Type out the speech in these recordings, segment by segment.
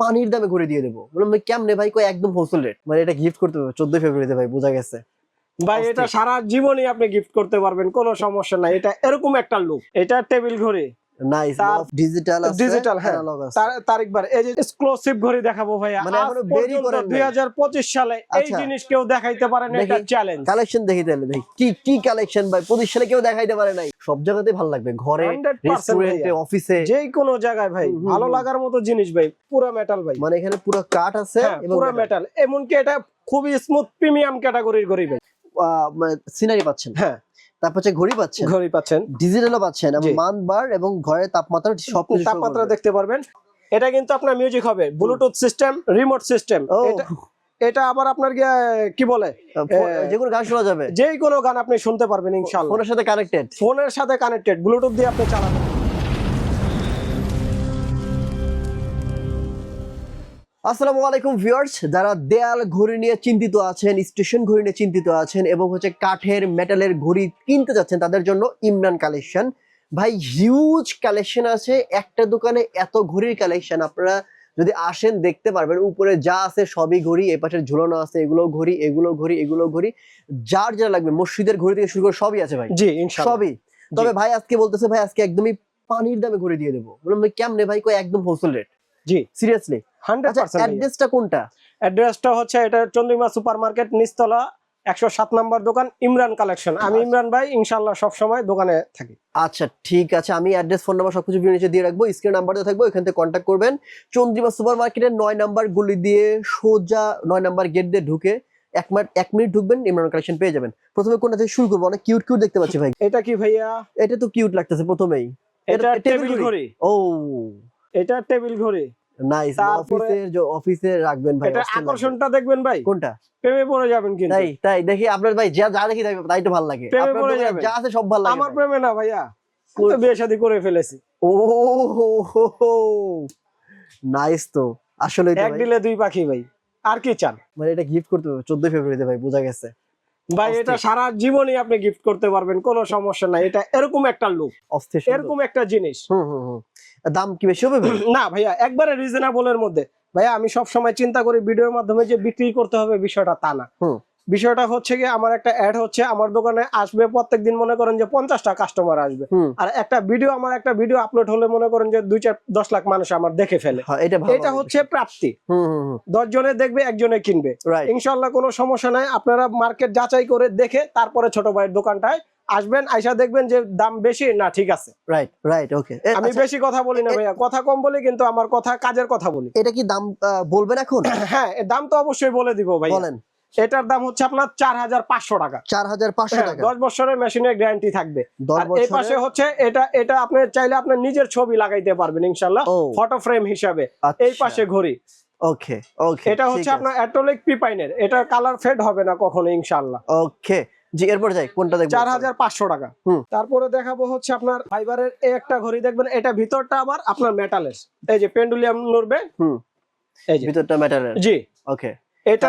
পানির দামে ঘুরে দিয়ে দেবো। বললাম ভাই কেমনে ভাই? কই একদম হোলসেল রেট মানে এটা গিফট করতে পারব চোদ্দই ফেব্রুয়ারিতে ভাই বোঝা গেছে। ভাই এটা সারা জীবনই আপনি গিফট করতে পারবেন কোনো সমস্যা নাই। এটা এরকম একটা লুক এটা টেবিল ঘড়ি। নাইস ডিজিটাল আছে Digital, হ্যাঁ। তারিক এই যে এক্সক্লুসিভ ঘড়ি দেখাবো ভাইয়া মানে এখনও সালে এই আচ্ছা। জিনিস কেউ দেখাইতে পারে না এটা চ্যালেঞ্জ কালেকশন দেখি তাহলে ভাই কি কি কালেকশন ভাই? পঁচিশ সালে কেউ দেখাইতে পারে নাই। সব জায়গাতে ভালো লাগবে। ঘরে রেস্টুরেন্টে অফিসে যে কোনো জায়গায় ভাই ভালো লাগার মতো জিনিস ভাই পুরো মেটাল ভাই। মানে এখানে পুরো কাঠ আছে হ্যাঁ পুরো মেটাল এমনকি এটা খুবই স্মুথ প্রিমিয়াম ক্যাটাগরির ঘড়ি ভাই। সিনারি পাচ্ছেন। হ্যাঁ। তারপর হচ্ছে ঘড়ি পাচ্ছেন। ঘড়ি পাচ্ছেন। ডিজিটালও পাচ্ছেন এবং মান বার এবং ঘরের তাপমাত্রা সব তাপমাত্রা দেখতে পারবেন। এটা কিন্তু আপনার মিউজিক হবে। ব্লুটুথ সিস্টেম রিমোট সিস্টেম এটা আবার আপনার কি বলে? ফো- যে কোনো গান শোনা যাবে। যে কোনো গান আপনি শুনতে পারবেন ইনশাআল্লাহ। ফোনের সাথে কানেক্টেড ফোনের সাথে কানেক্টেড ব্লুটুথ দিয়ে আপনি চালাবেন। আসসালামু আলাইকুম ভিউয়ার্স যারা দেয়াল ঘড়ি নিয়ে চিন্তিত আছেন স্টেশন ঘড়ি নিয়ে চিন্তিত আছেন এবং হচ্ছে কাঠের মেটালের ঘড়ি কিনতে যাচ্ছেন তাদের জন্য ইমরান কালেকশন ভাই হিউজ কালেকশন আছে একটা দোকানে এত ঘড়ির কালেকশন আপনারা যদি আসেন দেখতে পারবেন উপরে যা আছে সবই ঘড়ি এ পাশে ঝুলানো আছে এগুলো ঘড়ি এগুলো ঘড়ি এগুলো ঘড়ি যার যা লাগবে মসজিদের ঘড়ি থেকে শুরু করে সবই আছে ভাই। জি সবই। তবে ভাই আজকে বলতেছে ভাই আজকে একদমই পানির দামে ঘড়ি দিয়ে দেবো। বললাম কেমনে ভাই কই একদম হোলসেল রেট জি। সিরিয়াসলি হান্ড্রেড আচ্ছা অ্যাড্রেসটা কোনটা? অ্যাড্রেসটা হচ্ছে এটা চন্দ্রিমা সুপার মার্কেট নিচতলা একশো সাত নম্বর দোকান ইমরান কালেকশন। আমি ইমরান ভাই ইনশাল্লাহ সব সময় দোকানে থাকি। আচ্ছা ঠিক আছে। আমি অ্যাড্রেস ফোন নাম্বার সবকিছু ভিডিও নিচে দিয়ে রাখব স্ক্রিন নাম্বার থাকব এখান থেকে কন্ট্যাক্ট করবেন। চন্দ্রিমা সুপার মার্কেটের নয় নাম্বার গুলি দিয়ে সোজা নয় নাম্বার গেট দিয়ে ঢুকে এক মিনিট এক মিনিট ঢুকবেন ইমরান কালেকশন পেয়ে যাবেন। প্রথমে কোনটা থেকে শুরু করব? অনেক কিউট কিউট দেখতে পাচ্ছি ভাই। এটা কি ভাইয়া? এটা তো কিউট লাগতেছে প্রথমেই। এটা টেবিল? ঘড়ি। ও। এটা টেবিল ঘড়ি। নাইস অফিসের যে অফিসে রাখবেন ভাই এটা আকর্ষণটা দেখবেন ভাই। কোনটা? প্রেমে পড়ে যাবেন কিন্তু। তাই তাই দেখি আপনার ভাই যা যা দেখি তাই- তো ভালো লাগে। প্রেমে পড়ে যাবেন। যা আছে সব ভালো লাগে আমার প্রেমে না ভাইয়া তো বিয়ে শাদী করে ফেলেছি। ও নাইস তো আসলে এক দিলে দুই পাখি ভাই আর কি চান? মানে এটা গিফট করতে হবে চোদ্দই ফেব্রুয়ারিতে ভাই বোঝা গেছে। ভাই এটা সারা জীবনই আপনি গিফট করতে পারবেন কোনো সমস্যা নাই। এটা এরকম একটা লুক এরকম একটা জিনিস। হুম হুম হুম। দাম কি বেশি হবে না ভাইয়া একবারে রিজনেবল এর মধ্যে। ভাইয়া আমি সব সময় চিন্তা করি ভিডিওর মাধ্যমে যে বিক্রি করতে হবে বিষয়টা তা না। বিষয়টা হচ্ছে কি আমার একটা অ্যাড হচ্ছে আমার দোকানে আসবে প্রত্যেকদিন মনে করেন যে পঞ্চাশটা কাস্টমার আসবে। আর একটা ভিডিও আমার একটা ভিডিও আপলোড হলে মনে করেন যে দুই চার দশ লাখ মানুষ আমার দেখে ফেলে। হ্যাঁ এটা হচ্ছে প্রাপ্তি। হুম হুম হুম। দশ জনে দেখবে একজনে কিনবে। ইনশাল্লাহ কোনো সমস্যা নাই। আপনারা মার্কেট যাচাই করে দেখে তারপরে ছোট ভাইয়ের দোকানটায় আসবেন আইসা দেখবেন যে দাম বেশি না ঠিক আছে। রাইট রাইট ওকে আমি বেশি কথা বলি না ভাইয়া কথা কম বলি কিন্তু আমার কথা কাজের কথা বলি। এটা কি দাম বলবেন এখন? হ্যাঁ এর দাম তো অবশ্যই বলে দিব ভাই বলেন। এটার দাম হচ্ছে আপনার চার হাজার পাঁচশো টাকা। চার হাজার পাঁচশো হ্যাঁ, টাকা। দশ বছরের মেশিনের গ্যারান্টি থাকবে। এই পাশে হচ্ছে এটা এটা আপনি চাইলে আপনার নিজের ছবি লাগাইতে পারবেন ইনশাল্লাহ ফটো ফ্রেম হিসাবে। এই পাশে ঘড়ি। ওকে ওকে এটা হচ্ছে আপনার অ্যাটোলিক পিপাইনের এটা কালার ফেড হবে না কখনো ইনশাল্লাহ ওকে জি এরপর যাই কোনটা দেখব? চার হাজার পাঁচশো টাকা। তারপরে দেখাবো হচ্ছে আপনার ফাইবারের এই একটা ঘড়ি দেখবেন এটা ভিতরটা আবার আপনার মেটালের এই যে পেন্ডুলিয়াম নড়বে। হুম। এই যে। ভিতরটা ম্যাটারের জি। ওকে এটা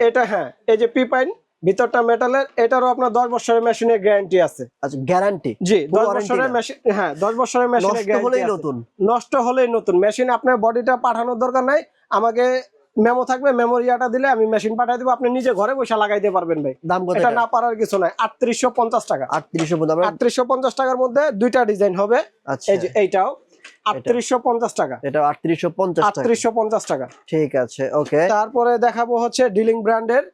এটা হ্যাঁ এই যে পিপাইন ভিতরটা মেটালের এটারও আপনার দশ বছরের মেশিনের গ্যারান্টি আছে। আচ্ছা গ্যারান্টি জি বছরের মেশিন হ্যাঁ দশ বছরের মেশিনের নষ্ট হলেই নতুন। নষ্ট হলেই নতুন। মেশিন আপনার বডিটা পাঠানোর দরকার নাই। আমাকে মেমো থাকবে মেমোরিয়াটা দিলে আমি মেশিন পাঠাই দেবো আপনি নিজে ঘরে বসে লাগাইতে পারবেন ভাই। দাম কত এটা? না পারার কিছু নাই আটত্রিশশো পঞ্চাশ টাকা। আটত্রিশশো আটত্রিশশো পঞ্চাশ টাকার মধ্যে দুইটা ডিজাইন হবে। আচ্ছা। এই যে এইটাও। টাকা। এটা টাকা। ঠিক আছে ওকে তারপরে দেখাবো হচ্ছে ডিলিং ব্র্যান্ডের।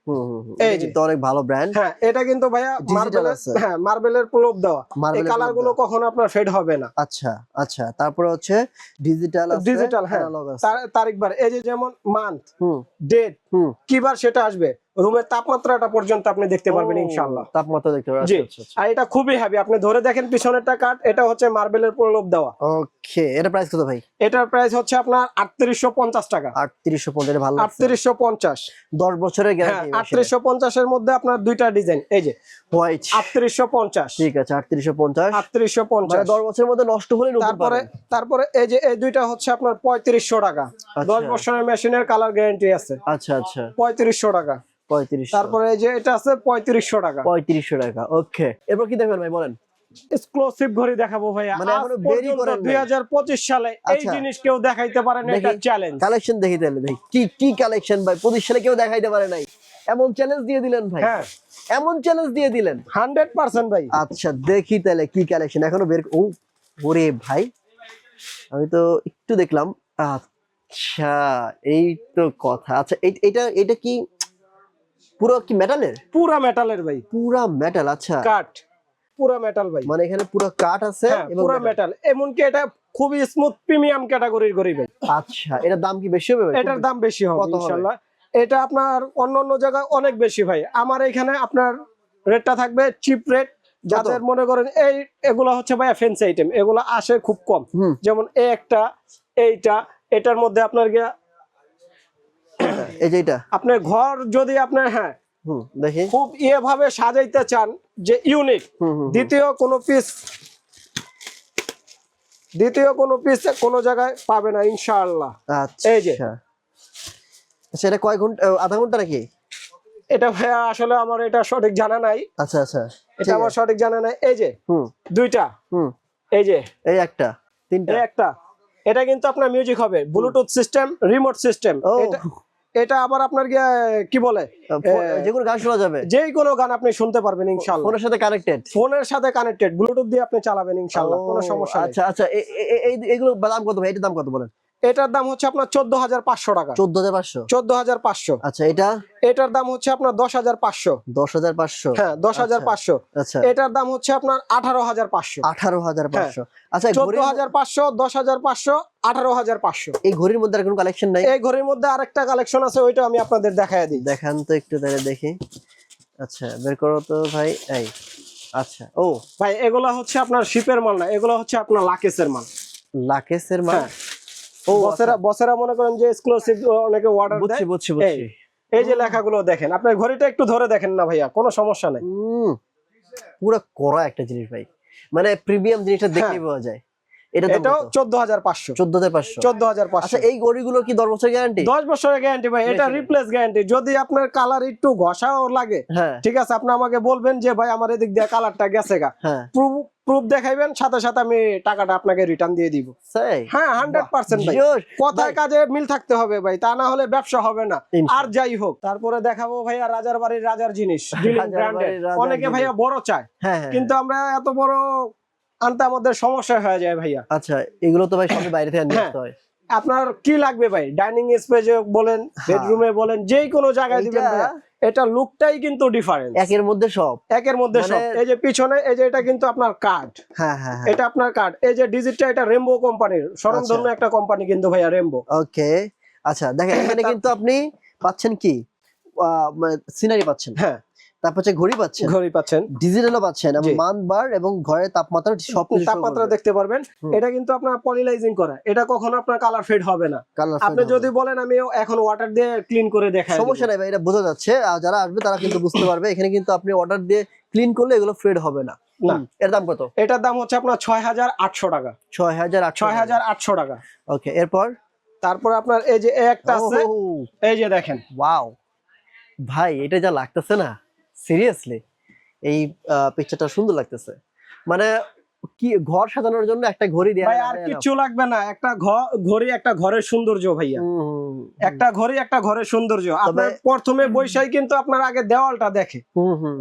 এই যে। অনেক ভালো ব্র্যান্ড। হ্যাঁ এটা কিন্তু ভাইয়া আছে। হ্যাঁ মার্বেলের প্রলোভ দেওয়া। এই মার্বেল কালারগুলো কখনো আপনার ফেড হবে না। আচ্ছা আচ্ছা। তারপরে হচ্ছে ডিজিটাল Digital, হ্যাঁ। analog তারিখ বার। এই যে যেমন মান্থ হুম। ডেট হুম। কিবার সেটা আসবে? রুমের তাপমাত্রাটা পর্যন্ত আপনি দেখতে পারবেন ইনশাল্লাহ তাপমাত্রা দেখতে পারবেন জি। আচ্ছা আচ্ছা। আর এটা খুবই হ্যাভি আপনি ধরে দেখেন পিছনেরটা কাট এটা হচ্ছে মার্বেলের প্রলোভ দেওয়া। ওকে এটা প্রাইস কত ভাই? এটার প্রাইস হচ্ছে আপনার আটত্রিশশো পঞ্চাশ টাকা। আটত্রিশশো পঞ্চাশ ভালো লাগছে। আটত্রিশশো পঞ্চাশ। দশ বছরের গ্যারান্টি আটত্রিশশো পঞ্চাশের মধ্যে আপনার দুইটা ডিজাইন এই যে। হোয়াইট আটত্রিশশো পঞ্চাশ। ঠিক আছে আটত্রিশশো পঞ্চাশ। আটত্রিশশো মানে পঞ্চাশ দশ বছরের মধ্যে নষ্ট হলে তারপরে তারপরে এই যে এই দুইটা হচ্ছে আপনার পঁয়ত্রিশশো টাকা। আচ্ছা। দশ বছরের মেশিনের কালার গ্যারান্টি আছে। আচ্ছা আচ্ছা। পঁয়ত্রিশশো টাকা। পঁয়ত্রিশ তারপরে যে এটা আছে পঁয়ত্রিশশো টাকা। পঁয়ত্রিশশো টাকা ওকে। এরপর কি দেখবেন ভাই বলেন। এক্সক্লুসিভ ঘড়ি দেখাবো ভাইয়া। মানে এখনও বেরই করেন 2025 সালে এই আচ্ছা। জিনিস কেউ দেখাইতে পারে না এটা দেখি। চ্যালেঞ্জ কালেকশন দেখি তাহলে ভাই কি কি কালেকশন ভাই? সালে কেউ দেখাইতে পারে নাই। এমন চ্যালেঞ্জ দিয়ে দিলেন ভাই। হ্যাঁ। এমন চ্যালেঞ্জ দিয়ে দিলেন। 100% ভাই। আচ্ছা দেখি তাহলে কি কালেকশন এখনও বের ও ওরে ভাই। আমি তো একটু দেখলাম। আচ্ছা এই তো কথা। আচ্ছা এটা এটা কি পুরো কি মেটালের পুরা মেটালের ভাই। পুরা মেটাল আচ্ছা। কাঠ। পুরা মেটাল ভাই। মানে এখানে পুরো কাঠ আছে হ্যাঁ পুরা। মেটাল এমনকি এটা খুবই স্মুথ প্রিমিয়াম ক্যাটাগরির ঘড়ি ভাই। আচ্ছা এটার দাম কি বেশি হবে? এটার দাম বেশি হবে ইনশাআল্লাহ। এটা আপনার অন্য অন্য জায়গায় অনেক বেশি ভাই। আমার এখানে আপনার রেটটা থাকবে চিপ রেট যাদের মনে করেন এই এগুলো হচ্ছে ভাই ফেন্সি আইটেম এগুলো আসে খুব কম। যেমন এই একটা এইটা এটার মধ্যে আপনার গিয়া এই যে এটা? আপনার ঘর যদি আপনার হ্যাঁ দেখি। খুব ইয়ে ভাবে সাজাইতে চান যে ইউনিক দ্বিতীয় কোনো পিস দ্বিতীয় কোনো পিস কোনো জায়গায় পাবে না ইনশাআল্লাহ। আচ্ছা। এই যে। আচ্ছা এটা কয় ঘণ্টা আধা ঘণ্টা নাকি? এটা ভাইয়া আসলে আমার এটা সঠিক জানা নাই। আচ্ছা আচ্ছা এটা আমার সঠিক জানা নাই। এই যে হুম। দুইটা। হুম। এই যে। এই একটা তিনটা। এই একটা। এটা কিন্তু আপনার মিউজিক হবে। ব্লুটুথ সিস্টেম রিমোট সিস্টেম এটা এটা আবার আপনার কি বলে? যে কোনো গান শোনা যাবে? যে কোনো গান আপনি শুনতে পারবেন ইনশাআল্লাহ। ফোনের সাথে কানেক্টেড ফোনের সাথে কানেক্টেড ব্লুটুথ দিয়ে আপনি চালাবেন ইনশাআল্লাহ কোনো সমস্যা আচ্ছা আচ্ছা এ- এ- এ- এই- এগুলো দাম কত ভাই? এটার দাম কত বলেন? এটার দাম হচ্ছে আপনার চোদ্দ হাজার পাঁচশো টাকা। চোদ্দ হাজার পাঁচশো? চোদ্দ হাজার পাঁচশো। আচ্ছা এটা? এটার দাম হচ্ছে আপনার দশ হাজার পাঁচশো। দশ হাজার পাঁচশো। হ্যাঁ দশ হাজার আচ্ছা। পাঁচশো। আচ্ছা এটার দাম হচ্ছে আপনার আঠারো হাজার পাঁচশো। আঠারো হাজার পাঁচশো। আচ্ছা চোদ্দ হাজার পাঁচশো দশ হাজার পাঁচশো আঠারো হাজার পাঁচশো। এই ঘড়ির মধ্যে আর কোনো কালেকশন নাই? এই ঘড়ির মধ্যে আরেকটা কালেকশন আছে ওইটা আমি আপনাদের দেখায় দিই। দেখান তো একটু তাহলে দেখি। আচ্ছা বের করো তো ভাই এই। আচ্ছা ও। ভাই এগুলা হচ্ছে আপনার শিপের মাল না এগুলো হচ্ছে আপনার লাকেসের মাল। লাকেসের মাল? হ্যাঁ। বসেরা বসেরা মনে করেন যে এক্সক্লুসিভ অনেকে অর্ডার বুঝছি দেয়। বুঝছি বুঝছি। এই যে লেখাগুলো দেখেন আপনার ঘড়িটা একটু ধরে দেখেন না ভাইয়া কোনো সমস্যা নাই। হুম পুরো করা একটা জিনিস ভাই। মানে প্রিমিয়াম জিনিসটা দেখে হ্যাঁ। পাওয়া যায়। এটা এটাও আচ্ছা এই ঘড়িগুলো কি দশ বছর গ্যারান্টি দশ বছরের গ্যারান্টি ভাই এটা রিপ্লেস গ্যারান্টি যদি আপনার কালার একটু ঘষাও লাগে হ্যাঁ। ঠিক আছে? আপনি আমাকে বলবেন যে ভাই আমার এদিক দিয়ে কালারটা গেছে গা। হ্যাঁ। প্রুফ প্রুফ দেখাইবেন সাথে সাথে আমি টাকাটা আপনাকে রিটার্ন দিয়ে দিব। হ্যাঁ হান্ড্রেড পার্সেন্ট ভাই। কথায় কাজে মিল থাকতে হবে ভাই তা না হলে ব্যবসা হবে না। আর যাই হোক তারপরে দেখাবো ভাইয়া রাজার বাড়ির রাজার জিনিস অনেকে ভাইয়া বড় চায়। হ্যাঁ হ্যাঁ কিন্তু আমরা এত বড় আনতে আমাদের সমস্যা হয়ে যায় ভাইয়া। আচ্ছা এগুলো তো ভাই সবই বাইরে থেকে নিয়ে হ্যাঁ। হয়। আপনার কি লাগবে ভাই? ডাইনিং স্পেসে বলেন হ্যাঁ। বেডরুমে বলেন যে কোনো জায়গায় দিবেন এটা লুকটাই কিন্তু ডিফারেন্ট একের মধ্যে সব। একের মধ্যে সব। মানে- এই যে পিছনে এই যে এটা কিন্তু আপনার কার্ড হ্যাঁ হ্যাঁ হ্যাঁ। এটা আপনার কার্ড এই যে ডিজিটটা এটা রেমবো কোম্পানির স্বরণধন্য একটা কোম্পানি কিন্তু ভাইয়া রেমবো ওকে। আচ্ছা দেখেন এখানে কিন্তু আপনি পাচ্ছেন কি? সিনারি পাচ্ছেন। হ্যাঁ। তারপর হচ্ছে ঘড়ি পাচ্ছেন। ঘড়ি পাচ্ছেন। ডিজিটালও পাচ্ছেন এবং মান বার এবং ঘরের তাপমাত্রা সব তাপমাত্রা দেখতে পারবেন। এটা কিন্তু আপনার পলিলাইজিং করা। এটা কখনো আপনার কালার ফেড হবে না। আপনি যদি বলেন আমি এখন ওয়াটার দিয়ে ক্লিন করে দেখাই সমস্যা নাই ভাই এটা বোঝা যাচ্ছে। আর যারা আসবে তারা কিন্তু বুঝতে পারবে। এখানে কিন্তু আপনি অর্ডার দিয়ে ক্লিন করলে এগুলো ফেড হবে না। না। এর দাম কত? এটার দাম হচ্ছে আপনার ছয় হাজার আটশো টাকা। ছয় হাজার ছয় হাজার আটশো টাকা। ওকে এরপর? তারপর আপনার এই যে একটা আছে এই যে দেখেন। ওয়াও। ভাই এটা যা লাগতেছে না। সিরিয়াসলি এই পিকচারটা সুন্দর লাগতেছে। মানে কি ঘর সাজানোর জন্য একটা ঘড়ি দেয়া ভাই আর কিছু লাগবে না। একটা ঘড়ি একটা ঘরের সৌন্দর্য ভাইয়া। একটা ঘড়ি একটা ঘরের সৌন্দর্য। আপনার প্রথমে বৈশাই কিন্তু আপনার আগে দেওয়ালটা দেখে।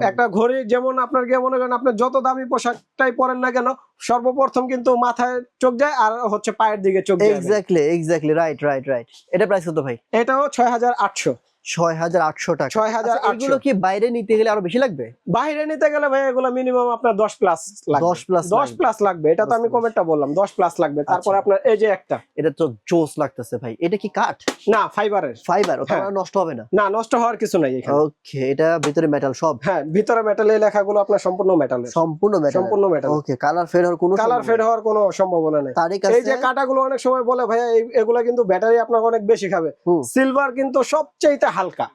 একটা ঘড়ি যেমন আপনার গিয়ে মনে করেন আপনি যত দামি পোশাকটাই পরেন না কেন সর্বপ্রথম কিন্তু মাথায় চোখ যায় আর হচ্ছে পায়ের দিকে চোখ যায়। Exactly exactly right right right এটা প্রাইস কত ভাই? এটাও ছয় হাজার আটশো। ছয় হাজার আটশো টাকা। ছয় হাজার এগুলো কি বাইরে নিতে গেলে আরও বেশি লাগবে? বাইরে নিতে গেলে ভাই এগুলো মিনিমাম আপনার দশ প্লাস লাগবে। 10 দশ প্লাস লাগবে। এটা তো আমি কমেন্টটা বললাম দশ প্লাস লাগবে। তারপর। আপনার এই যে একটা। এটা তো জোস লাগতেছে ভাই। এটা কি কাঠ? না ফাইবারের। ফাইবার ওটা। নষ্ট হবে না? না নষ্ট হওয়ার কিছু নাই এখানে। ওকে এটা ভিতরে মেটাল সব? হ্যাঁ ভিতরে লেখাগুলো আপনার সম্পূর্ণ সম্পূর্ণ মেটাল সম্পূর্ণ মেটাল ওকে কালার ফেড হওয়ার কোনো কালার ফেড হওয়ার কোনো সম্ভাবনা নেই। এই যে কাটাগুলো অনেক সময় বলে ভাইয়া এগুলা কিন্তু ব্যাটারি আপনার অনেক বেশি খাবে। সিলভার কিন্তু সবচাইতে হালকা।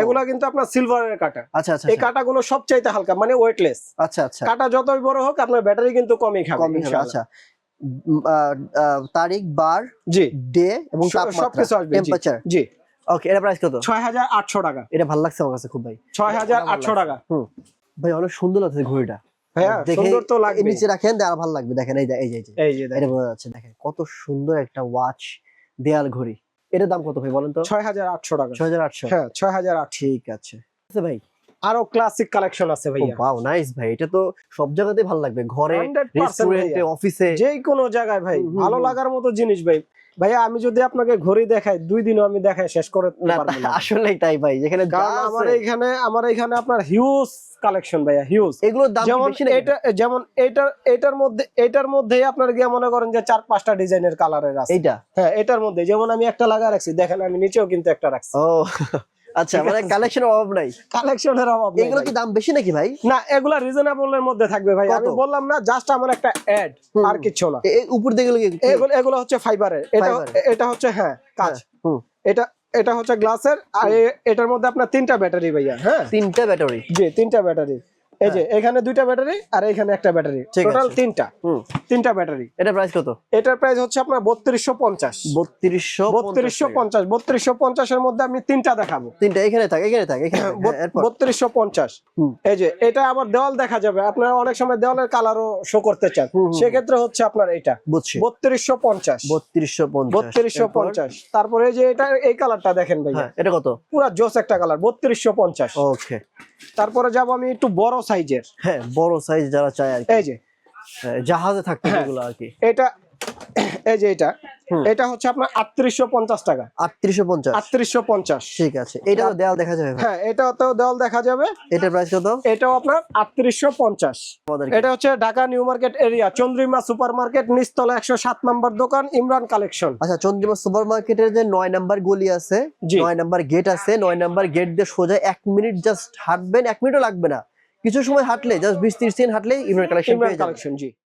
এগুলা কিন্তু আপনার সিলভারের কাটা। আচ্ছা আচ্ছা এই কাটাগুলো সবচাইতে হালকা মানে ওয়েটলেস আচ্ছা আচ্ছা। কাটা যতই বড় হোক আপনার ব্যাটারি কিন্তু কমই খাবে। আচ্ছা। তারিখ বার জি। ডে এবং তাপমাত্রা জি। টেম্পারেচার জি। ওকে এটা প্রাইস কত? ছয় হাজার আটশো টাকা। এটা ভালো লাগছে আমার কাছে খুব ভাই। ছয় হাজার ভালো আটশো লাগছে। টাকা। হুম। ভাই অনেক সুন্দর লাগছে ঘড়িটা। ভাইয়া সুন্দর তো লাগবে নিচে রাখেন আর ভালো লাগবে। দেখেন এই যে এই যে এই যে। এই যে এটা বোঝা যাচ্ছে দেখেন কত সুন্দর একটা ওয়াচ দেয়াল ঘড়ি। এটার দাম কত ভাই বলেন তো? ছয় হাজার আটশো টাকা। ছয় হাজার আটশো। হ্যাঁ ছয় হাজার আটশো ঠিক আছে। ভাই? আরও ক্লাসিক কালেকশন আছে ভাইয়া। ওয়াও নাইস ভাই। এটা তো সব জায়গাতেই ভালো লাগবে। ঘরে রেস্টুরেন্টে অফিসে যে কোনো জায়গায় ভাই ভালো লাগার মতো জিনিস ভাই। ভাইয়া আমি যদি আপনাকে ঘড়ি দেখাই দুই দিনও আমি দেখাই শেষ করে আসলেই তাই ভাই এখানে আমার এখানে এইখানে আমার এখানে আপনার হিউজ কালেকশন ভাইয়া হিউজ এগুলো যেমন এটা যেমন এটার এটার মধ্যে এটার মধ্যে আপনার গিয়ে মনে করেন যে চার পাঁচটা ডিজাইনের কালারের আছে। এটা হ্যাঁ এটার মধ্যে যেমন আমি একটা লাগা রাখছি দেখেন আমি নিচেও কিন্তু একটা রাখছি। ও। আচ্ছা মানে কালেকশন অভাব নাই? কালেকশনের অভাব নাই এগুলো কি দাম বেশি নাকি ভাই? না এগুলা রিজনেবল এর মধ্যে থাকবে ভাই? আমি বললাম না জাস্ট আমার একটা অ্যাড আর কিছু না। উপর দিকে এগুলো এগুলো হচ্ছে ফাইবারের এটা এটা হচ্ছে হ্যাঁ কাজ। হুম। এটা এটা হচ্ছে গ্লাসের আর এটার মধ্যে আপনার তিনটা ব্যাটারি ভাইয়া হ্যাঁ? তিনটা ব্যাটারি জি তিনটা ব্যাটারি এই যে এখানে দুইটা ব্যাটারি আর এখানে একটা ব্যাটারি। টোটাল তিনটা। তিনটা ব্যাটারি। এটা প্রাইস কত? এটার প্রাইস হচ্ছে আপনার বত্রিশশো পঞ্চাশ। বত্রিশশো বত্রিশশো পঞ্চাশ। বত্রিশশো পঞ্চাশের মধ্যে আমি তিনটা দেখাবো। তিনটা এখানে থাক এখানে থাক। হ্যাঁ, বত্রিশশো পঞ্চাশ। এই যে এটা আবার দেওয়াল দেখা যাবে। আপনারা অনেক সময় দেওয়ালের কালারও শো করতে চান। সেক্ষেত্রে হচ্ছে আপনার এটা। বুঝছি। বত্রিশশো পঞ্চাশ। বত্রিশশো বত্রিশশো পঞ্চাশ। তারপরে এই যে এটা এই কালারটা দেখেন ভাইয়া। হ্যাঁ এটা কত? পুরা জোস একটা কালার বত্রিশশো পঞ্চাশ। ওকে তারপরে যাব আমি একটু বড় সাইজের হ্যাঁ বড় সাইজ যারা চায় আর কি। এই যে। হ্যাঁ, জাহাজে থাকতে এগুলো যেগুলো আর কি। এটা এই যে এটা এটা হচ্ছে আপনার আটত্রিশশো পঞ্চাশ টাকা। আটত্রিশশো পঞ্চাশ। আটত্রিশশো পঞ্চাশ। ঠিক আছে এটা তো দেয়াল দেখা যাবে। হ্যাঁ এটাতেও দেওয়াল দেখা যাবে। এটার প্রাইস কত? এটাও আপনার আটত্রিশশো পঞ্চাশ। এটা হচ্ছে Dhaka new market area Chandrima super market নিচতলা একশো সাত নম্বর দোকান ইমরান কালেকশন। আচ্ছা চন্দ্রিমা সুপার মার্কেটের যে নয় নাম্বার গলি আছে নয় নাম্বার গেট আছে নয় নাম্বার গেট দিয়ে সোজা এক মিনিট জাস্ট হাঁটবেন এক মিনিটও লাগবে না। কিছু সময় হাঁটলে জাস্ট বিশ ত্রিশ সেকেন্ড হাঁটলে ইমরান কালেকশন ইমরান কালেকশন জি।